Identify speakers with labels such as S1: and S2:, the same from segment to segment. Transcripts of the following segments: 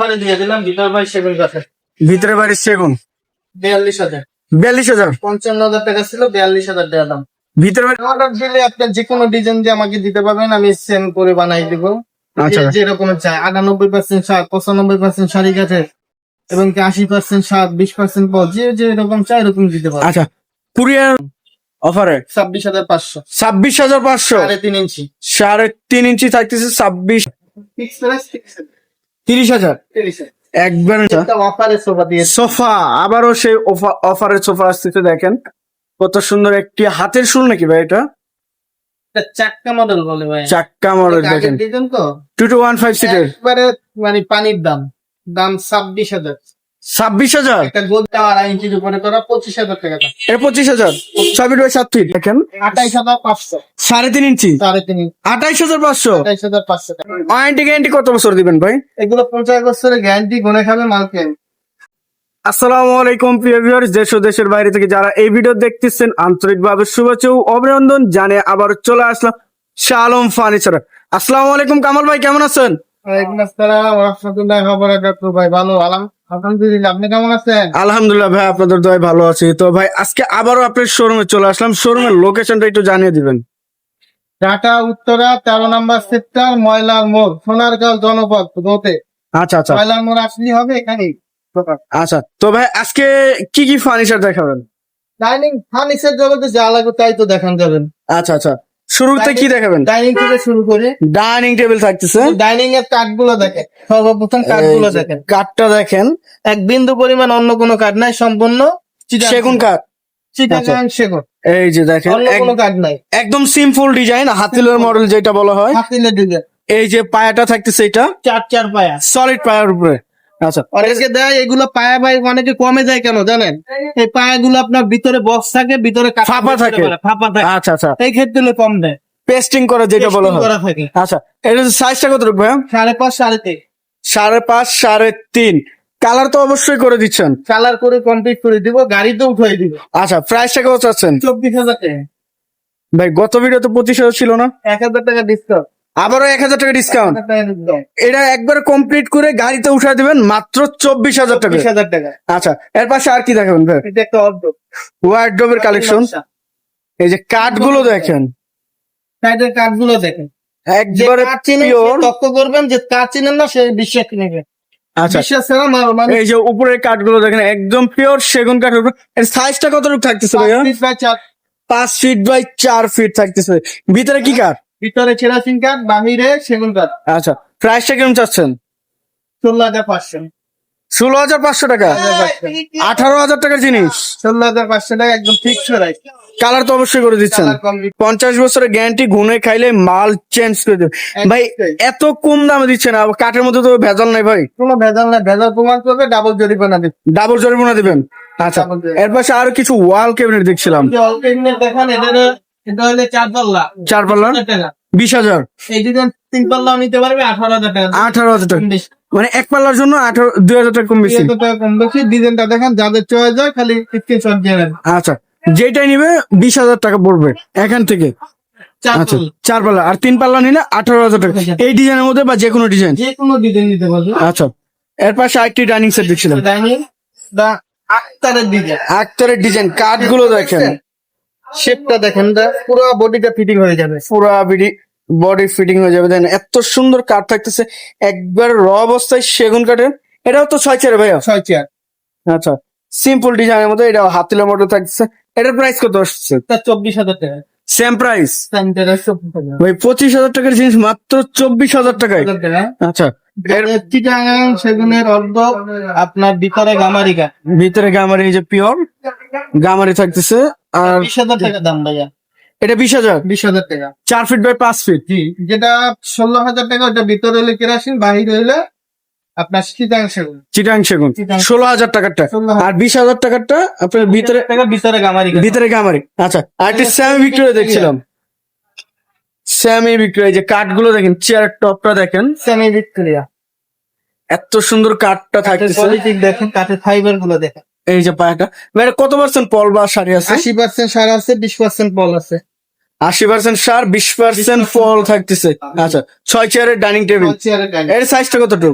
S1: অফারে দিয়ে দিলাম ভিতর ভাই সেগুন কাঠের।
S2: ভিতরে বাড়ির সেগুন?
S1: বিয়াল্লিশ হাজার।
S2: বিয়াল্লিশ হাজার?
S1: পঞ্চান্ন হাজার টাকা ছিল বিয়াল্লিশ হাজার টাকা দাম।
S2: ভিতরে বাড়ি
S1: অর্ডার দিলে আপনার যে কোনো ডিজাইন দিয়ে আমাকে দিতে পারবেন আমি সেম করে বানাই দিব।
S2: আচ্ছা।
S1: যেরকম চাই আটানব্বই পার্সেন্ট শাক পঁচানব্বই পার্সেন্ট শাড়ি কাঠের এবং কি আশি পার্সেন্ট শাক বিশ পার্সেন্ট পল যে যে এরকম চাই এরকম দিতে পারব
S2: আচ্ছা কুরিয়ার অফারে?
S1: ছাব্বিশ হাজার পাঁচশো।
S2: ছাব্বিশ হাজার পাঁচশো?
S1: সাড়ে তিন ইঞ্চি।
S2: সাড়ে তিন ইঞ্চি থাকতেছে ছাব্বিশ
S1: ফিক্স প্রাইস ফিক্স
S2: তিরিশ হাজার। একবার
S1: সোফা
S2: আবারও সেই অফারের সোফা আসতেছে দেখেন। কত সুন্দর একটি হাতের শুল নাকি ভাই এটা?
S1: চাক্কা মডেল বলে ভাই।
S2: চাক্কা মডেল দেখেন। টু টু ওয়ান ফাইভ সিটের।
S1: মানে পানির দাম। দাম ছাব্বিশ হাজার।
S2: ছাব্বিশ হাজার?
S1: পঁচিশ হাজার
S2: ছয় ফিট বাই সাত ফিট। দেখেন
S1: আঠাইশ হাজার পাঁচশো।
S2: সাড়ে তিন ইঞ্চি?
S1: সাড়ে তিন
S2: আঠাইশ হাজার পাঁচশো?
S1: আঠাইশ হাজার পাঁচশো
S2: ওয়ারেন্টি গ্যারান্টি কত বছর দিবেন ভাই?
S1: এগুলো পঞ্চাশ বছরের গ্যারান্টি গুনে খাবে
S2: আসসালামু আলাইকুম প্রিয় ভিউয়ার্স দেশ ও দেশের বাইরে থেকে যারা এই ভিডিও দেখতেছেন আন্তরিকভাবে শুভেচ্ছা ও অভিনন্দন জানে আবার চলে আসলাম শালম ফার্নিচার আসসালামু আলাইকুম কামাল ভাই কেমন আছেন?
S1: ওয়ালাইকুম আসসালাম রহমতুল্লাহ খবর ভাই ভালো আলাম আলহামদুলিল্লাহ আপনি কেমন আছেন?
S2: আলহামদুলিল্লাহ ভাই আপনাদের দয় ভালো আছি। তো ভাই আজকে আবারও আপনার শোরুমে চলে আসলাম। শোরুমের লোকেশনটা একটু জানিয়ে দিবেন।
S1: ঢাকা উত্তরা তেরো নম্বর সেক্টর ময়লার মোড় সোনারগাঁও জনপদ গোতে
S2: আচ্ছা আচ্ছা।
S1: ময়লার মোড় আসলেই হবে এখানেই
S2: আচ্ছা তো ভাই আজকে কি কি ফার্নিচার দেখাবেন?
S1: ডাইনিং ফার্নিচার জগতে যা লাগবে তাই তো দেখান যাবেন
S2: আচ্ছা আচ্ছা। শুরুতে কি দেখাবেন?
S1: ডাইনিং থেকে শুরু করে
S2: ডাইনিং টেবিল থাকতেছে।
S1: ডাইনিং এর কাঠগুলো দেখেন। সর্বপ্রথম কাঠগুলো দেখেন।
S2: কাঠটা দেখেন।
S1: এক বিন্দু পরিমাণ অন্য কোনো কাঠ নাই সম্পূর্ণ
S2: সেগুন কাঠ
S1: চিটাগাং সেগুন।
S2: এই যে দেখেন
S1: অন্য কোনো কাঠ নাই।
S2: একদম সিম্পল ডিজাইন হাতিলের মডেল যেটা বলা হয়।
S1: হাতিলে ডিজাইন
S2: এই যে পায়াটা থাকতেছে এটা।
S1: চার চার পায়া।
S2: সলিড পায়ার উপরে। আচ্ছা
S1: অনেকে দেয় এগুলো পায়া অনেকে কমে যায় কেন জানেন? এই পায়াগুলো আপনার ভিতরে বক্স থাকে ভিতরে
S2: ফাঁপা থাকে।
S1: বলে, ফাঁপা থাকে।
S2: আচ্ছা আচ্ছা।
S1: এই ক্ষেত্রে কম দেয়।
S2: পেস্টিং করা যেটা বলা হয়। আচ্ছা এটা সাইজটা কত রাখবে
S1: সাড়ে পাঁচ সাড়ে তিন।
S2: সাড়ে পাঁচ সাড়ে তিন। কালার তো অবশ্যই করে দিচ্ছেন।
S1: কালার করে কমপ্লিট করে দিব গাড়িতে উঠাই দিব।
S2: আচ্ছা প্রাইসটা কত চাচ্ছেন?
S1: চব্বিশ হাজার টাকা।
S2: ভাই গত ভিডিও তো পঁচিশ হাজার ছিল না?
S1: এক হাজার টাকা ডিসকাউন্ট
S2: আবারও এক হাজার টাকা ডিসকাউন্ট এটা একবার কমপ্লিট করে গাড়িতে উঠা দিবেন মাত্র চব্বিশ হাজার টাকা।
S1: হাজার টাকা।
S2: আচ্ছা এর পাশে আর কি দেখাবেন ভাই? ওয়ার্ড্রোবের কালেকশন এই যে দেখেন।
S1: সাইডের দেখেন।
S2: একবারে
S1: কাঠ সে
S2: পিওর
S1: তক্ক করবেন যে কাঠ চিনেন না সে বিশ্বাস নেবে।
S2: আচ্ছা।
S1: মানে
S2: এই যে উপরের কাঠগুলো দেখেন একদম পিওর সেগুন কাঠের উপর এর সাইজটা কতটুকু থাকতেছে ভাইয়া?
S1: পাঁচ
S2: ফিট বাই চার ফিট থাকতেছে। ভিতরে কি কাঠ
S1: ভিতরে ছেঁড়াচিন কাঠ বাহিরে সেগুন কাঠ
S2: আচ্ছা প্রাইসটা কেমন চাচ্ছেন?
S1: ষোলো হাজার পাঁচশো।
S2: ষোলো হাজার পাঁচশো টাকা? আঠারো হাজার টাকার জিনিস?
S1: ষোলো হাজার পাঁচশো টাকা একদম ফিক্স রাইস
S2: কালার তো অবশ্যই করে দিচ্ছেন। পঞ্চাশ বছরের গ্যারান্টি ঘুনে খাইলে মাল চেঞ্জ করে দেবে। ভাই এত কম দামে দিচ্ছেন আর কাঠের মধ্যে তো ভেজাল নাই ভাই।
S1: কোনো ভেজাল নাই ভেজাল প্রমাণ করবে ডাবল জরিমানা দিবে।
S2: ডাবল জরিমানা দিবেন। আচ্ছা এর পাশে আরও কিছু ওয়াল ক্যাবিনেট দেখছিলাম।
S1: অল্প এমনি দেখেন এটা এটা হলে চার পাল্লা।
S2: চার পাল্লা? বিশ হাজার
S1: এই ডিজাইন তিন পাল্লাও নিতে পারবে আঠারো হাজার টাকা
S2: আঠারো হাজার টাকা। মানে এক পাল্লার জন্য আঠারো দুই হাজার টাকা কম বেশি।
S1: কম বেশি। ডিজাইনটা দেখেন যাদের চয়েস হয় খালি স্ক্রিনশট দিয়ে
S2: আচ্ছা যেটাই নিবে বিশ হাজার টাকা পড়বে এখান থেকে।
S1: চার
S2: আচ্ছা
S1: পাল্লা।
S2: চার পাল্লা। আর তিন পাল্লা নিলে আঠারো হাজার টাকা। এই ডিজাইনের মধ্যে বা যে কোনো ডিজাইন?
S1: যে কোনো ডিজাইন নিতে পারবে।
S2: আচ্ছা এর পাশে আরেকটি ডাইনিং সেট দেখছিলাম।
S1: ডাইনিং দা আক্তারের ডিজাইন
S2: আক্তারের ডিজাইন কাঠগুলো দেখেন।
S1: শেপটা দেখেন পুরো বডিটা ফিটিং হয়ে যাবে।
S2: পুরা বিডি বডি ফিটিং হয়ে যাবে। দেখেন এত সুন্দর কাঠ থাকতেছে। একবার র অবস্থায় সেগুন কাঠের এটাও তো ছয় চেয়ার ভাইয়া।
S1: ছয় চেয়ার
S2: আচ্ছা সিম্পল ডিজাইনের মধ্যে এটা হাতিলের মতো থাকতেছে। এটার প্রাইস কত আসছে?
S1: তার চব্বিশ হাজার টাকা।
S2: সেম প্রাইস ভাই পঁচিশ হাজার টাকার জিনিস মাত্র চব্বিশ হাজার টাকায়।
S1: টাকা।
S2: আচ্ছা
S1: চিটাগাং সেগুনের অর্ধ আপনার ভিতরে গামারিকা।
S2: ভিতরে গামারি যে পিওর গামারি থাকতেছে আর
S1: বিশ হাজার টাকা দাম ভাইয়া।
S2: এটা বিশ হাজার?
S1: বিশ হাজার টাকা।
S2: চার ফিট বাই পাঁচ ফিট
S1: জি যেটা ষোলো হাজার টাকা ওটা ভিতরে হলে কেরাসিন বাহির হইলে আপনার চিটাগাং সেগুন।
S2: চিটাং সেগুন। ষোলো হাজার টাকারটা। আর বিশ হাজার টাকারটা আপনার ভিতরে
S1: টাকা ভিতরে গামারিকা।
S2: ভিতরে গামারি। আচ্ছা আর একটি স্যামি ভিক্টোরিয়া দেখছিলাম। স্যামি ভিক্টোরিয়া এই যে কাঠগুলো দেখেন চেয়ার টপটা দেখেন।
S1: সেমি ভিক্টোরিয়া
S2: এত সুন্দর কাঠটা থাকতেছে।
S1: কোয়ালিটি দেখেন কাঠের ফাইবারগুলো দেখেন।
S2: এই যে পায়াটা। ভাই কত পার্সেন্ট পল বা শাড়ি আছে?
S1: আশি পার্সেন্ট সার আছে বিশ পার্সেন্ট বল আছে।
S2: আশি পার্সেন্ট সার বিশ পার্সেন্ট ফল থাকতেছে। আচ্ছা ছয় চেয়ারের ডাইনিং টেবিলের সাইজটা কতটুকু?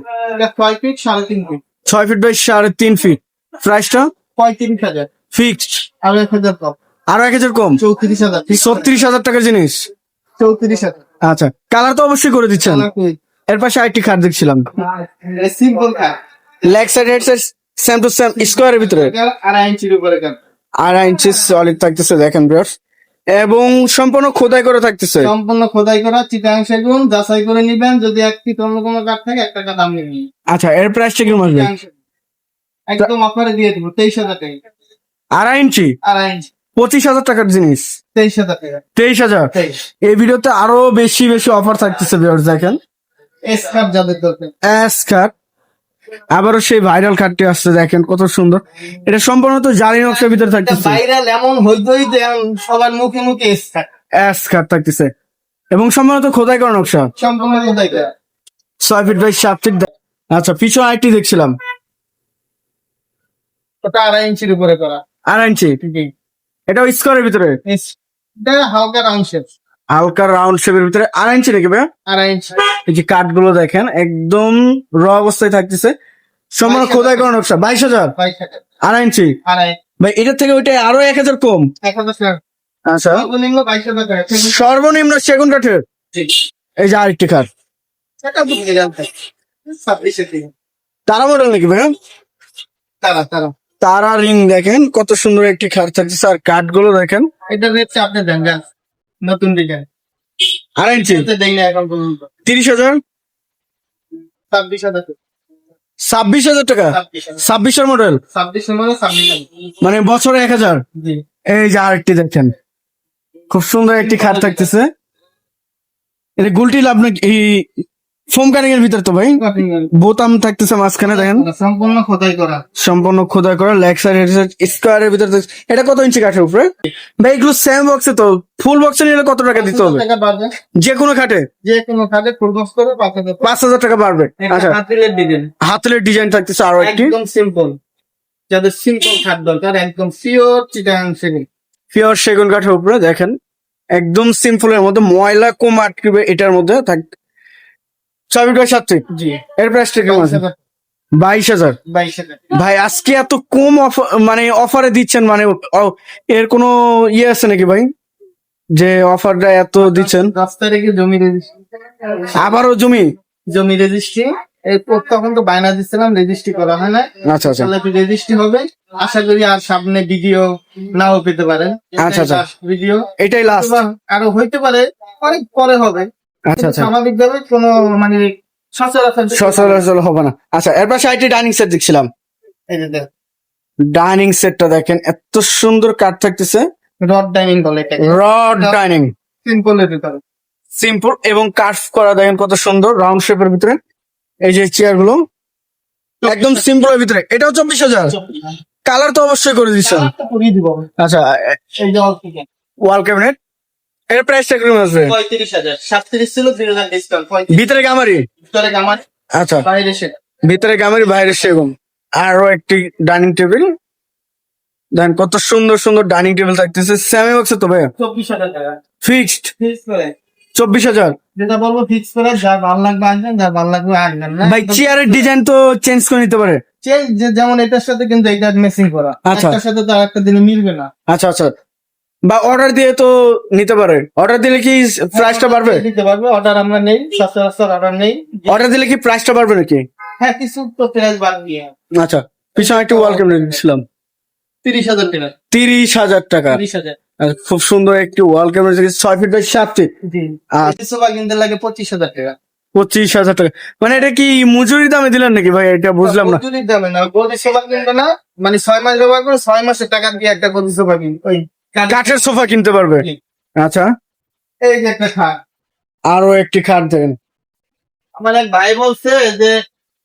S1: ছয় ফিট সাড়ে তিন ফিট
S2: ছয় ফিট বাই সাড়ে তিন ফিট প্রাইসটা
S1: পঁয়ত্রিশ হাজার।
S2: ফিক্সড
S1: আর এক হাজার কম।
S2: আরও এক হাজার কম?
S1: চৌত্রিশ হাজার
S2: ছত্রিশ হাজার টাকার জিনিস?
S1: চৌত্রিশ হাজার।
S2: আচ্ছা কালার তো অবশ্যই করে দিচ্ছেন। এর পাশে আরেকটি খাট দেখছিলাম।
S1: সিম্পল খাট
S2: leg side head side same to same স্কোয়ারের ভিতরে?
S1: আড়াই ইঞ্চির উপরে
S2: আড়াই ইঞ্চি সলিড থাকতেছে দেখেন এবং সম্পূর্ণ খোদাই করে থাকতেছে।
S1: সম্পূর্ণ খোদাই করা চিটাং সেগুন যাচাই করে নিবেন। যদি এক পিস অন্য কোনো কাঠ থাকে এক টাকা দাম নিবি।
S2: আচ্ছা এর কীরকম আসবে?
S1: একদম অফারে দিয়ে দেবো তেইশ হাজার টাকা।
S2: আড়াই ইঞ্চি
S1: আড়াই ইঞ্চি
S2: পঁচিশ হাজার টাকার জিনিস।
S1: তেইশ হাজার টাকা।
S2: তেইশ হাজার। এই ভিডিওতে আরও বেশি বেশি অফার থাকতেছে ভিউয়ার্স দেখেন।
S1: এস
S2: কাট আবারও সেই ভাইরাল কাটটি আসছে দেখেন কত সুন্দর। এটা সম্পূর্ণ তো জালি নকশার ভিতরে থাকতেছে।
S1: ভাইরাল এমন হইতে হইতে সবার মুখে মুখে এস
S2: কাট থাকতেছে। এবং সম্পূর্ণ খোদাই করা নকশা।
S1: সম্পূর্ণ খোদাই করা।
S2: ছয় ফিট বাই সাত ফিট আচ্ছা পিছনে আরেকটি দেখছিলাম।
S1: ওটা আড়াই ইঞ্চির উপরে করা।
S2: আড়াই ইঞ্চি
S1: জি
S2: এটাও স্কোয়ারের ভিতরে?
S1: এটা হালকা রাউন্ড শেপ
S2: হালকা রাউন্ড শেপের ভিতরে। আড়াই ইঞ্চি নাকি ভাই
S1: আড়াই ইঞ্চি
S2: এই যে কাঠগুলো দেখেন একদম র অবস্থায় থাকতেছে। সম্পূর্ণ খোদাই করা নকশা। বাইশ হাজার? আড়াই ইঞ্চি
S1: আড়াই।
S2: ভাই এটার থেকে ওইটা আরও এক হাজার কম।
S1: এক হাজার
S2: আচ্ছা।
S1: সর্বনিম্ন
S2: সেগুন কাঠের। এই যে আরেকটি কাঠ তারা মডেল নাকি ভাই
S1: তারা তারা।
S2: তারা রিং দেখেন কত সুন্দর একটি খাট থাকছে আর কাঠগুলো দেখেন।
S1: এটা রেটটা আপনি দেন নতুন ডিজাইন
S2: আড়াই ইঞ্চি
S1: না এখন পর্যন্ত।
S2: তিরিশ হাজার?
S1: ছাব্বিশ হাজার টাকা।
S2: ছাব্বিশ হাজার টাকা? ছাব্বিশের মডেল
S1: মানে
S2: মানে বছরে এক হাজার? এই যে আরেকটি দেখেন। খুব সুন্দর একটি খাট থাকতেছে। এটা গুলটি লাভ নাকি এই ফোম কাটিং এর ভিতর তো ভাই? বোতাম থাকতেছে মাঝখানে দেখেন।
S1: সম্পূর্ণ খোদাই করা।
S2: সম্পূর্ণ খোদাই করা লেগ সাইড হেড সাইড স্কোয়ারের ভিতর এটা কত ইঞ্চি কাঠের উপরে? ভাই এগুলো সেম বক্সে তো। ফুল বক্সে নিলে কত টাকা দিতে হবে? যে কোনো খাটে?
S1: যে কোনো খাতে ফুল বক্স করে পাঁচ হাজার টাকা।
S2: বাড়বে। আচ্ছা।
S1: হাতিলের ডিজাইন
S2: হাতের ডিজাইন থাকতেছে আরও একটি।
S1: একদম সিম্পল যাদের সিম্পল খাট দরকার একদম পিওর চিটাং সেগুন।
S2: পিওর সেগুন কাঠের উপরে দেখেন। একদম সিম্পলের মধ্যে ময়লা কম আটকিবে এটার মধ্যে থাক ছয় ফিট বাই সাত ফিট
S1: জি।
S2: এর প্রাইসটা কেমন আছে? বাইশ হাজার। ভাই আজকে এত কম মানে অফারে দিচ্ছেন মানে এর কোনো ইয়ে আছে নাকি ভাই? যে অফারটা এত দিচ্ছেন?
S1: দশ তারিখে জমি
S2: আবারও জমি?
S1: জমি রেজিস্ট্রি তখন তো বায়না দিচ্ছিলাম রেজিস্ট্রি করা হয় না
S2: আচ্ছা আচ্ছা।
S1: তাহলে রেজিস্ট্রি হবে। আশা করি আর সামনে ভিডিও নাও পেতে পারেন।
S2: আচ্ছা, আচ্ছা।
S1: ভিডিও
S2: এটাই লাস্ট
S1: আরও হইতে পারে অনেক পরে হবে।
S2: আচ্ছা আচ্ছা।
S1: কোনো মানে সচরাচর
S2: সচরাচর হবে না। আচ্ছা এর পাশে আইটি ডাইনিং সেট দেখছিলাম।
S1: এই যে
S2: ডাইনিং সেটটা দেখেন এত সুন্দর কাঠ থাকতেছে।
S1: রড ডাইনিং বলে
S2: রড ডাইনিং
S1: সিম্পল এর ভিতরে।
S2: সিম্পল এবং কার্ভ করা দেখেন কত সুন্দর রাউন্ড শেপের ভিতরে। এই যে চেয়ারগুলো একদম সিম্পল এর ভিতরে। এটাও চব্বিশ হাজার। কালার তো অবশ্যই করে দিচ্ছেন।
S1: দিব।
S2: আচ্ছা ওয়াল ক্যাবিনেট এর প্রাইসটা আসবে
S1: পঁয়ত্রিশ হাজার। সাতত্রিশ ছিল ডিসকাউন্ট
S2: ভিতরে গামারি?
S1: ভিতরে আমার
S2: আচ্ছা।
S1: বাইরে
S2: ভিতরে গামারি বাইরে সেগুন। আরও একটি ডাইনিং টেবিল দেন কত সুন্দর সুন্দর ডাইনিং টেবিল থাকতেছে। স্যামি বক্সে তো ভাই
S1: চব্বিশ হাজার টাকা।
S2: ফিক্সড
S1: ফিক্স করে।
S2: চব্বিশ হাজার?
S1: যেটা বলব ফিক্স করে যার ভালো লাগবে আসবেন যার ভালো লাগবে আসবেন না।
S2: ভাই চেয়ারের ডিজাইন তো চেঞ্জ করে নিতে পারে।
S1: চেঞ্জ যেমন এটার সাথে কিন্তু এটা মেসিং করা।
S2: আচ্ছা।
S1: একটার সাথে তো আর একটা দিনে মিলবে না।
S2: আচ্ছা আচ্ছা। বা অর্ডার দিয়ে তো নিতে পারে। অর্ডার দিলে কি প্রাইসটা বাড়বে?
S1: দিতে পারবে অর্ডার আমরা নেই সচরাচর অর্ডার নেই।
S2: অর্ডার দিলে কি প্রাইসটা বাড়বে নাকি?
S1: হ্যাঁ কিছু তো প্রাইস বাড়বে।
S2: আচ্ছা পিছনে একটা ওয়াল ক্যাবিনেট দিয়েছিলাম
S1: তিরিশ হাজার টাকা।
S2: তিরিশ হাজার টাকা।
S1: তিরিশ হাজার।
S2: খুব সুন্দর একটি ওয়াল ক্যাবিনেট ছয় ফিট বাই সাত ফিট আর
S1: সোফা কিনতে লাগে পঁচিশ হাজার টাকা।
S2: পঁচিশ হাজার টাকা। মানে এটা কি মজুরি দামে দিলেন নাকি ভাই? এটা বুঝলাম না।
S1: মজুরির দামে না গদি সোফা কিনবে না মানে ছয় মাস ব্যবহার করে ছয় মাসের টাকা দিয়ে একটা গদি সোফা কিনবে। ওই
S2: কাঠের সোফা কিনতে পারবে। আচ্ছা।
S1: এই যে একটা খাট।
S2: আরও একটি খাট দেন।
S1: আমার এক ভাই বলছে যে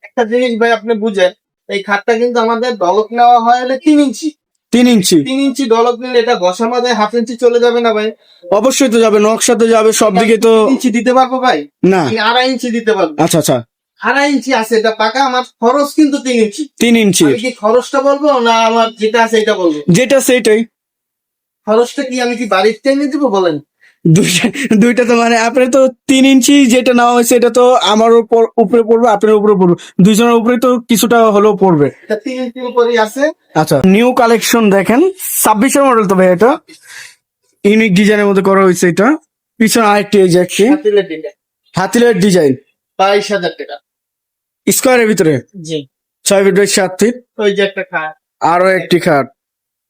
S1: একটা জিনিস ভাই আপনি বুঝেন এই খাটটা কিন্তু আমাদের ডলক নেওয়া হয় হলে তিন ইঞ্চি।
S2: তিন ইঞ্চি।
S1: তিন ইঞ্চি ডলক নিলে এটা ঘষা মাথায় হাফ ইঞ্চি চলে যাবে না ভাই?
S2: অবশ্যই তো যাবে নকশাতে যাবে সব দিকে তো
S1: ইঞ্চি দিতে পারব ভাই?
S2: না।
S1: আড়াই ইঞ্চি দিতে পারব?
S2: আচ্ছা আচ্ছা।
S1: আড়াই ইঞ্চি আছে এটা পাকা আমার খরচ কিন্তু তিন ইঞ্চি।
S2: তিন ইঞ্চি।
S1: কি খরচটা বলব না আমার যেটা আছে এটা বলব?
S2: যেটা সেইটাই।
S1: খরচটা কি আমি কি বাড়ির টেনে দিব বলেন?
S2: দুইটা দুইটা তো মানে আপনার তো তিন ইঞ্চি যেটা নেওয়া হয়েছে এটা তো আমার উপর উপরে পড়বে আপনার উপরে পড়বে। দুইজনের উপরে তো কিছুটা হলেও পড়বে।
S1: তিন ইঞ্চির উপরই আছে।
S2: আচ্ছা নিউ কালেকশন দেখেন ছাব্বিশের মডেল তো ভাই এটা। ইউনিক ডিজাইনের মধ্যে করা হয়েছে এটা। পিছনে আরেকটি এই যে একটি। হাতিলের ডিজাইন।
S1: বাইশ হাজার টাকা।
S2: স্কোয়ারের ভিতরে?
S1: জি।
S2: ছয় ফিট বাই সাত ফিট
S1: ওই যে একটা খাট।
S2: আরও একটি খাট।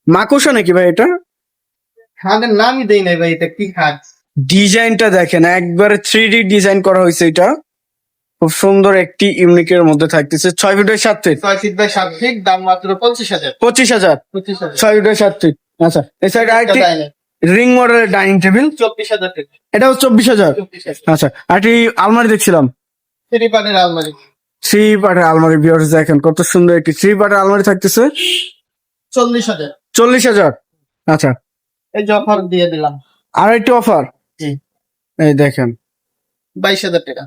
S2: মাকুসা নাকি ভাই এটা?
S1: খাটের নামই দেই নাই ভাই এটা কি খাট
S2: ডিজাইনটা দেখেন একবারে থ্রি ডি ডিজাইন করা হয়েছে এটা। খুব সুন্দর একটি ইউনিকের মধ্যে থাকতেছে। ছয় ফিট বাই সাত ফিট।
S1: ছয় ফিট বাই সাত ফিট দাম মাত্র পঁচিশ হাজার।
S2: পঁচিশ হাজার।
S1: পঁচিশ হাজার।
S2: ছয় ফিট বাই সাত ফিট। আচ্ছা সাইড আরেকটি রিং মডেলের ডাইনিং টেবিল
S1: চব্বিশ হাজার টাকা।
S2: এটাও চব্বিশ হাজার। আচ্ছা আরেকটি আলমারি দেখছিলাম।
S1: থ্রি পাটের আলমারি।
S2: থ্রি পার্টের আলমারি ভিউয়ার্স দেখেন কত সুন্দর একটি থ্রি পার্টের আলমারি থাকতেছে।
S1: চল্লিশ হাজার।
S2: চল্লিশ হাজার। আচ্ছা
S1: এই যে অফার দিয়ে দিলাম।
S2: আর একটি অফার
S1: জি।
S2: এই দেখেন।
S1: বাইশ হাজার টাকা।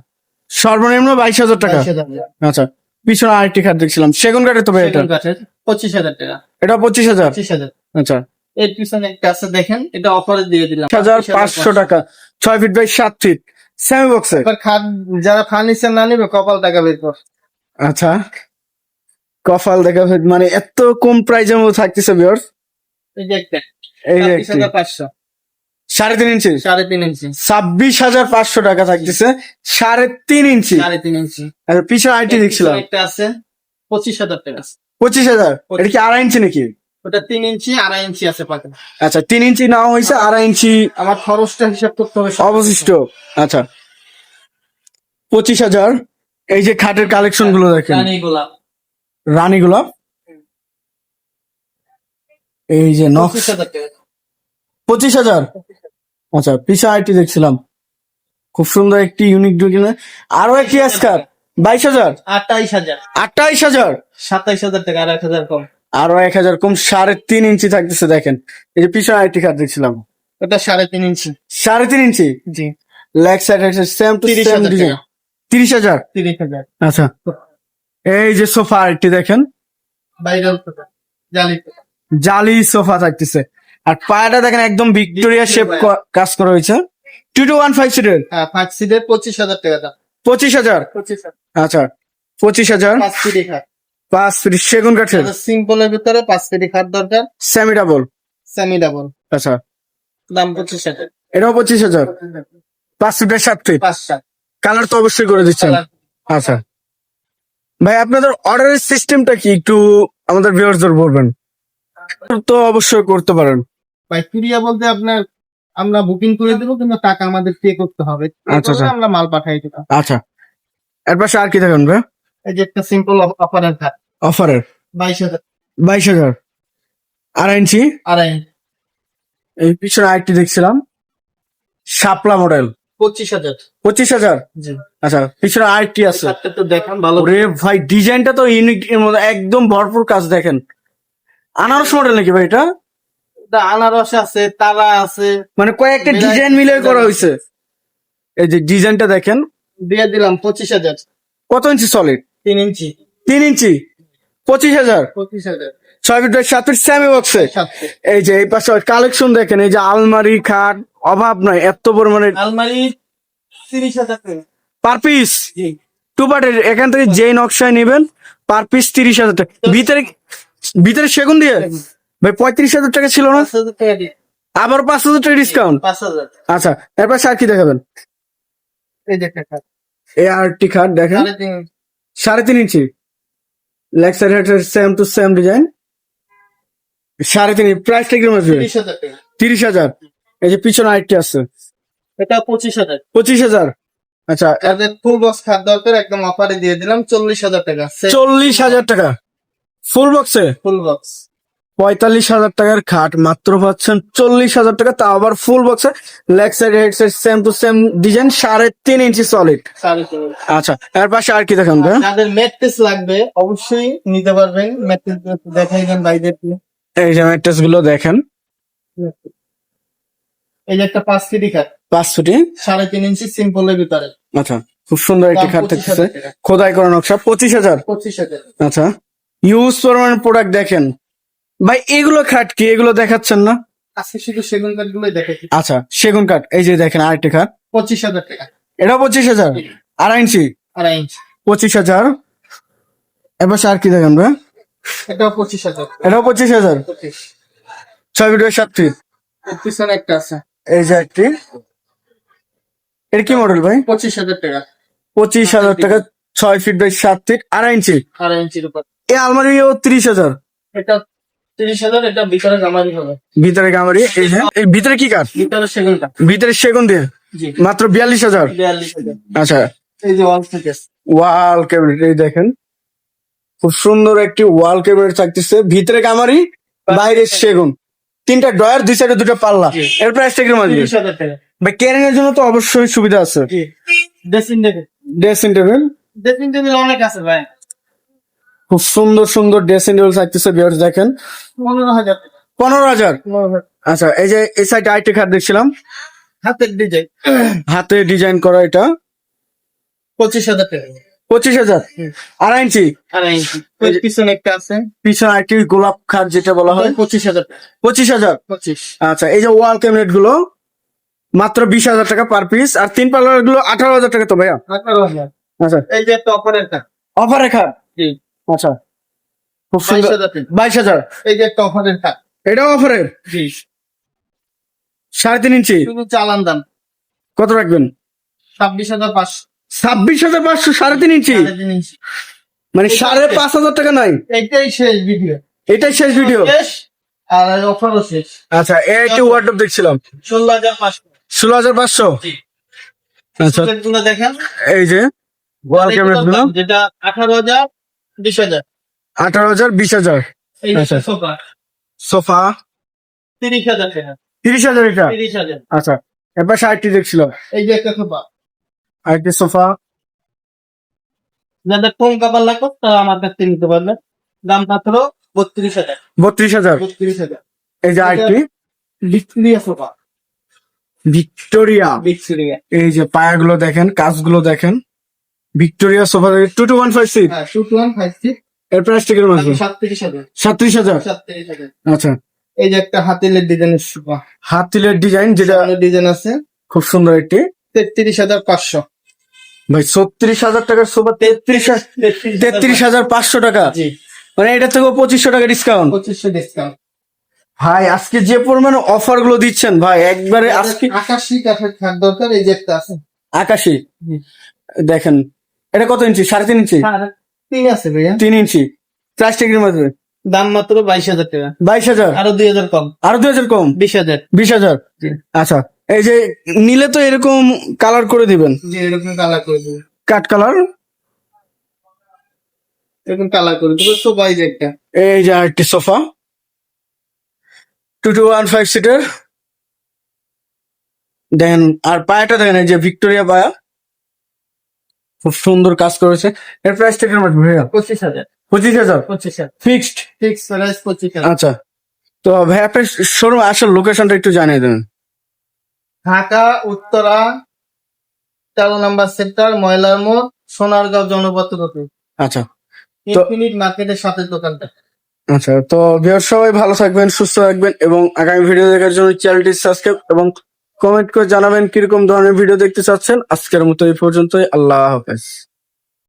S2: সর্বনিম্ন বাইশ হাজার টাকা? আচ্ছা পিছনে আরেকটি খাট দেখছিলাম। সেগুন কাঠের তো ভাই এটা?
S1: পঁচিশ হাজার টাকা।
S2: এটা পঁচিশ হাজার?
S1: পঁচিশ হাজার।
S2: আচ্ছা।
S1: এর পিছনে একটা আছে দেখেন এটা অফারে দিয়ে দিলাম।
S2: হাজার পাঁচশো টাকা। ছয় ফিট বাই সাত ফিট সেমি বক্সে
S1: খাট যারা ফার্নিচার না নিবে কপাল টাকা বের কর।
S2: আচ্ছা। কফাল দেখা মানে এত কম প্রাইজের মধ্যে থাকতেছে ভিউয়ার্স
S1: এই যে একটা
S2: এই যে একটি
S1: হাজার পাঁচশো।
S2: সাড়ে তিন ইঞ্চি?
S1: সাড়ে তিন ইঞ্চি।
S2: ছাব্বিশ হাজার পাঁচশো টাকা থাকতেছে সাড়ে তিন ইঞ্চি।
S1: সাড়ে তিন ইঞ্চি।
S2: আর পিছনে আইটি দেখছিলাম।
S1: একটা আছে পঁচিশ হাজার টাকা
S2: পঁচিশ হাজার? এটা কি আড়াই ইঞ্চি নাকি?
S1: ওটা তিন ইঞ্চি আড়াই ইঞ্চি আছে পাকা।
S2: আচ্ছা তিন ইঞ্চি নেওয়া হয়েছে আড়াই ইঞ্চি।
S1: আমার খরচটা হিসাব করতে হবে
S2: অবশিষ্ট। আচ্ছা। পঁচিশ হাজার। এই যে খাটের কালেকশনগুলো দেখেন।
S1: রানী গোলাপ।
S2: রানী গোলাপ। এই যে নকশ
S1: পঁচিশ হাজার
S2: আচ্ছা পিছা আইটি দেখছিলাম। খুব সুন্দর একটি ইউনিক ডিজাইন আরও একটি আজকার বাইশ হাজার?
S1: আটাইশ হাজার।
S2: আটাইশ হাজার?
S1: সাতাইশ হাজার টাকা আর এক হাজার কম।
S2: আরও এক হাজার কম সাড়ে তিন ইঞ্চি থাকতেছে দেখেন। এই যে পিছনে আইটি কার্ড দেখছিলাম।
S1: ওটা সাড়ে তিন ইঞ্চি।
S2: সাড়ে তিন inch?
S1: G.
S2: Leg side same to same
S1: হাজার
S2: ডিজাইন তিরিশ হাজার?
S1: তিরিশ হাজার।
S2: আচ্ছা। এই যে সোফা আরেকটি দেখেন।
S1: বাইরের জালি
S2: জালি সোফা থাকতেছে। আর পায়াটা দেখেন একদম ভিক্টোরিয়া শেপ কাজ করা হয়েছে। টু টু ওয়ান ফাইভ সিটের
S1: পাঁচ সিটের পঁচিশ হাজার টাকা দাম।
S2: পঁচিশ হাজার? আচ্ছা পঁচিশ হাজার।
S1: পাঁচ
S2: ফিট সেগুন কাঠের।
S1: সিম্পলের ভিতরে পাঁচ সিটি খাট দরকার।
S2: সেমি ডাবল
S1: সেমি ডাবল
S2: আচ্ছা।
S1: দাম পঁচিশ হাজার।
S2: এটাও পঁচিশ হাজার। পাঁচ ফিটের সাত ফিট কালার তো অবশ্যই করে দিচ্ছেন। আচ্ছা। ভাই আপনাদের অর্ডারের সিস্টেমটা কি? একটু আমাদের ভিউয়ারদের বলবেন। তো অবশ্যই করতে পারেন।
S1: ভাই কুরিয়া বলতে আপনার আমরা বুকিং করে দেবো কিন্তু টাকা আমাদের পে করতে হবে।
S2: আচ্ছা, আচ্ছা।
S1: আমরা মাল পাঠাই দেবো
S2: আচ্ছা। এর পাশে আর কি থাকেন ভাই?
S1: এই যে একটা সিম্পল অফারের খাট
S2: অফারের
S1: বাইশ হাজার।
S2: বাইশ হাজার। আড়াই ইঞ্চি?
S1: আড়াই
S2: এই পিছনে আরেকটি দেখছিলাম। শাপলা মডেল
S1: পঁচিশ হাজার।
S2: পঁচিশ হাজার?
S1: জি।
S2: আচ্ছা পিছনে আরেকটি আছে।
S1: দেখান ভালো
S2: ভাই ডিজাইনটা তো ইউনিক একদম ভরপুর কাজ দেখেন। আনারস মডেল নাকি ভাই এটা?
S1: আনারস আছে তারা আছে।
S2: মানে কয়েকটা ডিজাইন মিলে করা হয়েছে এই যে ডিজাইনটা দেখেন।
S1: দিয়ে দিলাম পঁচিশ হাজার।
S2: কত ইঞ্চি সলিড
S1: তিন ইঞ্চি।
S2: তিন ইঞ্চি? পঁচিশ হাজার?
S1: পঁচিশ হাজার।
S2: ছয় ফিট বাই সাত ফিট সেমি বক্সে এই যে এই পাশে কালেকশন দেখেন এই যে আলমারি খাট অভাব নাই এত পরিমাণে
S1: আলমারি তিরিশ হাজার
S2: পার পিস টু পার্টের এখান থেকে যে নকশায় নেবেন পার পিস তিরিশ হাজার টাকা। ভিতরে ভিতরে সেগুন দিয়ে? ভাই পঁয়ত্রিশ হাজার টাকা ছিল না? আবার পাঁচ হাজার টাকা ডিসকাউন্ট আচ্ছা এরপর আর কি দেখাবেন?
S1: এই যে খাট
S2: আর টি খাট দেখেন।
S1: সাড়ে তিন
S2: inch. Leg side same to same design সাড়ে তিন প্রাইসটা কীরকম আসবে?
S1: তিরিশ হাজার
S2: এই যে পিছনে আরেকটি আছে।
S1: এটা পঁচিশ হাজার।
S2: পঁচিশ হাজার। আচ্ছা
S1: ফুল বক্স খাট দরকার একদম অফারে দিয়ে দিলাম চল্লিশ হাজার টাকা।
S2: চল্লিশ হাজার টাকা। ফুল বক্সে
S1: ফুল বক্স
S2: পঁয়তাল্লিশ হাজার টাকার খাট মাত্র পাচ্ছেন চল্লিশ হাজার টাকা তা আবার ফুল বক্সে leg side head side same to same design সাড়ে তিন ইঞ্চি সলিড আচ্ছা এর পাশে আর কি দেখান
S1: যাদের ম্যাট্রেস লাগবে অবশ্যই নিতে পারবেন। ম্যাট্রেস দেখাইবেন বাইরের
S2: এই যে ম্যাট্রেসগুলো দেখেন।
S1: এই যে একটা পাঁচ সিটি খাট।
S2: পাঁচ ফুটি?
S1: সাড়ে তিন ইঞ্চি সিম্পলের ভিতরে।
S2: আচ্ছা খুব সুন্দর একটি খাট
S1: 25,000
S2: থাকতেছে খোদাই করা নকশা পঁচিশ হাজার?
S1: পঁচিশ হাজার।
S2: আচ্ছা। ইউজ পরিমাণ প্রোডাক্ট দেখেন। ভাই এগুলো খাট কি? এগুলো দেখাচ্ছেন না?
S1: আজকে শুধু সেগুন কাঠ গুলোই দেখেছি
S2: আচ্ছা সেগুন কাঠ। এই যে দেখেন আরেকটি খাট।
S1: পঁচিশ হাজার টাকা।
S2: এটাও পঁচিশ হাজার? আড়াই ইঞ্চি?
S1: আড়াই ইঞ্চ।
S2: পঁচিশ হাজার। এবার আর কি দেখেন ভাই?
S1: এটাও পঁচিশ হাজার।
S2: এটাও পঁচিশ হাজার? ছয় ফিট বাই সাত ফিট।
S1: পিছনে একটা আছে।
S2: এই যে একটি। এর কি মডেল ভাই?
S1: পঁচিশ হাজার টাকা।
S2: পঁচিশ হাজার টাকা ছয় ফিট বাই সাত ফিট আড়াই ইঞ্চি।
S1: আড়াই ইঞ্চির উপর।
S2: এই আলমারিও ত্রিশ হাজার।
S1: এটা তিরিশ হাজার এটা ভিতরে হবে।
S2: ভিতরে গামারি এই যে এই ভিতরে কি কাঠ?
S1: ভিতরে সেগুন কাঠ।
S2: ভিতরে সেগুন দিয়ে? মাত্র বিয়াল্লিশ হাজার।
S1: বিয়াল্লিশ হাজার।
S2: আচ্ছা।
S1: এই যে ওয়াল
S2: ক্যাবিনেট এই দেখেন। খুব সুন্দর একটি ওয়াল ক্যাবিনেট থাকতেছে। ভিতরে গামারি বাইরে সেগুন। তিনটা ডয়ার দুই সাইডে দুটো পাল্লা। এর প্রাইসটা কীরকম ভাই ক্যারিং এর জন্য তো অবশ্যই সুবিধা আছে।
S1: Dressing table
S2: dressing table
S1: dressing table অনেক আছে ভাই।
S2: খুব সুন্দর সুন্দর ড্রেসিং টেবিল থাকতেছে বিয়ার্স দেখেন।
S1: পনেরো হাজার।
S2: পনেরো হাজার। আচ্ছা এই যে এই সাইডে আইটি খাট দেখছিলাম।
S1: হাতের ডিজাইন
S2: হাতে ডিজাইন করা এটা।
S1: পঁচিশ হাজার টাকা।
S2: পঁচিশ হাজার। আড়াই ইঞ্চি?
S1: আড়াই ইঞ্চি। পিছনে একটা আছে।
S2: পিছনে আইটি গোলাপ খাট যেটা বলা হয়।
S1: পঁচিশ হাজার
S2: পঁচিশ হাজার?
S1: পঁচিশ।
S2: আচ্ছা এই যে ওয়াল ক্যাবিনেটগুলো মাত্র বিশ হাজার টাকা পার পিস আর তিন পাল্লারগুলো আঠারো হাজার টাকা তো ভাইয়া।
S1: আঠারো হাজার।
S2: আচ্ছা।
S1: এই যে একটা অপারের কাঠ
S2: অফারে খাট?
S1: জি।
S2: আচ্ছা। খুব সুন্দর। বাইশ হাজার
S1: এই যে একটা অফারের
S2: এটাও অফারের?
S1: জি।
S2: সাড়ে তিন ইঞ্চি?
S1: চালান দাম
S2: কত রাখবেন?
S1: ছাব্বিশ হাজার পাঁচশো।
S2: ছাব্বিশ হাজার পাঁচশো সাড়ে তিন ইঞ্চি? মানে সাড়ে পাঁচ হাজার টাকা নাই?
S1: এইটাই শেষ ভিডিও
S2: এটাই শেষ ভিডিও
S1: আর অফারও শেষ।
S2: আচ্ছা এই একটি ওয়ার্ডরোব দেখছিলাম।
S1: ষোলো হাজার পাঁচশো।
S2: ষোলো হাজার পাঁচশো? আচ্ছা।
S1: দেখেন।
S2: এই যে ক্যাবিনেটগুলো
S1: যেটা আঠারো হাজার বিশ হাজার।
S2: আঠারো হাজার বিশ হাজার। আচ্ছা।
S1: সোফা।
S2: সোফা?
S1: তিরিশ হাজার
S2: তিরিশ হাজার এটা?
S1: তিরিশ হাজার।
S2: আচ্ছা। এবার ষাটটি দেখছিলাম
S1: এই যে একটা সোফা।
S2: আরেকটি সোফা।
S1: যাদের কম কাপড় লাগবে তারা আমার কাছ থেকে নিতে পারবে দাম মাত্র বত্রিশ হাজার।
S2: বত্রিশ হাজার।
S1: বত্রিশ হাজার।
S2: এই যে আরেকটি।
S1: Victoria sofa.
S2: ভিক্টোরিয়া।
S1: ভিক্টোরিয়া।
S2: এই যে পায়াগুলো দেখেন কাজগুলো দেখেন। Victoria sofa two two one five
S1: হ্যাঁ two two one five six
S2: এর প্রাইসটা কীরকম আসবে
S1: সাতত্রিশ হাজার।
S2: সাতত্রিশ হাজার?
S1: সাতত্রিশ হাজার।
S2: আচ্ছা।
S1: এই যে একটা হাতিলের ডিজাইনের সোফা।
S2: হাতিলের ডিজাইন যেটা
S1: ডিজাইন আছে।
S2: খুব সুন্দর একটি।
S1: তেত্রিশ হাজার পাঁচশো।
S2: ভাই ছত্রিশ হাজার টাকার সোফা তেত্রিশ তেত্রিশ হাজার। পাঁচশো টাকা? মানে এটা থেকে পঁচিশশো টাকা ডিসকাউন্ট
S1: পঁচিশশো ডিসকাউন্ট
S2: ভাই আজকে যে পরিমাণে অফারগুলো দিচ্ছেন ভাই একবারে আজকে
S1: আকাশি কাঠের দরকার এই যে একটা আছে।
S2: আকাশি। দেখেন এটা কত ইঞ্চি? সাড়ে তিন ইঞ্চি?
S1: তিন আছে ভাইয়া।
S2: তিন ইঞ্চি। প্লাস্টিকের মধ্যে?
S1: দাম মাত্র বাইশ হাজার টাকা।
S2: বাইশ হাজার?
S1: আরও দুই হাজার কম।
S2: আরও দুই হাজার কম?
S1: বিশ হাজার।
S2: বিশ হাজার? আচ্ছা এই যে নিলে তো এরকম কালার করে দিবেন।
S1: এরকম কালার করে দেবো
S2: কাট কালার
S1: এরকম কালার করে দেবো তো বাইশ একটা।
S2: এই যে আরেকটি sofa. Two two one five seater দেন আর পায়াটা দেখেন এই যে ভিক্টোরিয়া পায়া। খুব সুন্দর কাজ করেছে। এর কেমন আসবে ভাইয়া
S1: পঁচিশ হাজার।
S2: পঁচিশ হাজার?
S1: পঁচিশ হাজার।
S2: ফিক্সড
S1: ফিক্স প্রাইস পঁচিশ হাজার।
S2: আচ্ছা। তো ভাইয়া আপনার শোরুম আসার লোকেশনটা একটু জানিয়ে দেন।
S1: ঢাকা উত্তরা তেরো নাম্বার সেক্টর ময়লার মোড় সোনারগাঁও জনপথ
S2: আচ্ছা।
S1: ইনফিনিট মার্কেটের সাথে দোকানটা।
S2: আচ্ছা তো বিয়ার সবাই ভালো থাকবেন সুস্থ থাকবেন এবং আগামী ভিডিও দেখার জন্য চ্যানেলটি সাবস্ক্রাইব এবং কমেন্ট করে জানাবেন কীরকম ধরনের ভিডিও দেখতে চাচ্ছেন। আজকের মতো এই পর্যন্তই। আল্লাহ হাফেজ।